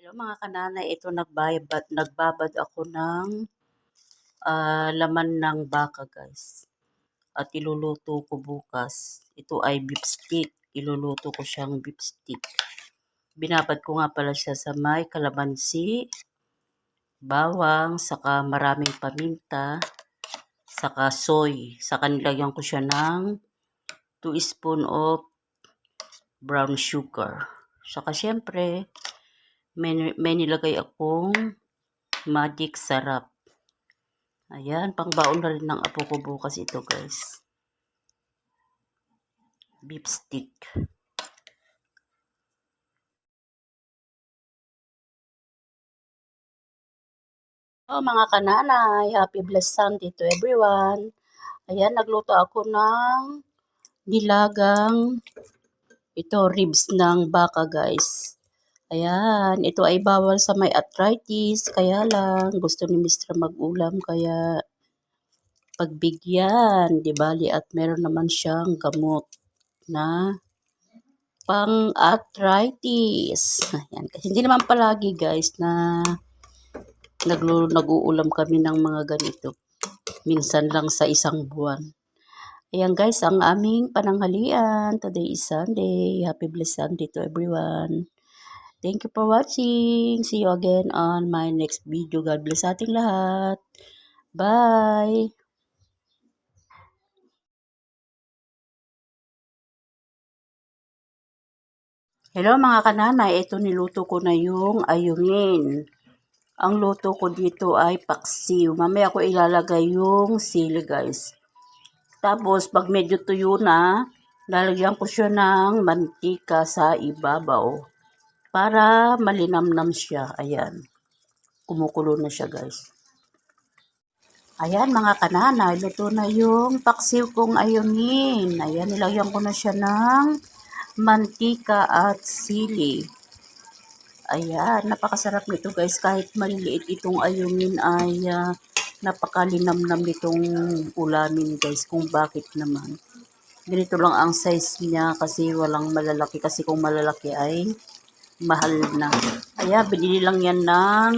Hello mga kananay, ito nagbayad, nagbabad ako ng ah, laman ng baka guys. At iluluto ko bukas. Ito ay beef stick. Iluluto ko siyang beef stick. Binabad ko nga pala siya sa may kalamansi, bawang, saka maraming paminta, saka soy. Saka nilagyan ko siya ng 2 spoon of brown sugar. Saka syempre, may, may nilagay akong magic sarap. Ayan, pangbaon na rin ng apo ko bukas ito guys. Beef stick. Oh, mga kananay, happy blessed Sunday to everyone. Ayan, nagluto ako ng nilagang ito, ribs ng baka guys. Ayan, ito ay bawal sa may arthritis, kaya lang gusto ni Mr. mag-ulam, kaya pagbigyan, di bali, at meron naman siyang gamot na pang-arthritis. Ayan, kasi hindi naman palagi guys na naglu nag-uulam kami ng mga ganito. Minsan lang sa isang buwan. Ayan guys, ang aming pananghalian. Today is Sunday. Happy blessed Sunday to everyone. Thank you for watching. See you again on my next video. God bless ating lahat. Bye! Hello mga kananay, ito niluto ko na yung ayungin. Ang luto ko dito ay paksiw. Mamaya ko ilalagay yung sili guys. Tapos pag medyo tuyo na, lalagyan ko siya ng mantika sa ibabaw. Para malinamnam siya. Ayan. Kumukulo na siya guys. Ayan mga kananay, luto na yung paksiw kong ayungin. Ayan, nilagyan ko na siya ng mantika at sili. Ayan, napakasarap nito guys. Kahit maliliit itong ayungin ay uh, napakalinamnam nitong ulamin guys. Kung bakit naman. Ganito lang ang size niya kasi walang malalaki. Kasi kung malalaki ay mahal na. Ayan, binili lang yan ng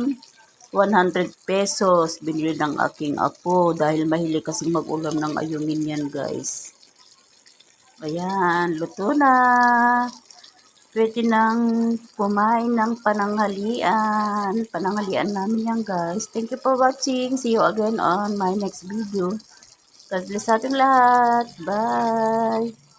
100 pesos. Binili ng aking apo dahil mahilig kasi mag-ulam ng ayungin yan guys. Ayan, luto na. Pwede nang kumain ng pananghalian. Pananghalian namin yan guys. Thank you for watching. See you again on my next video. God bless ating lahat. Bye!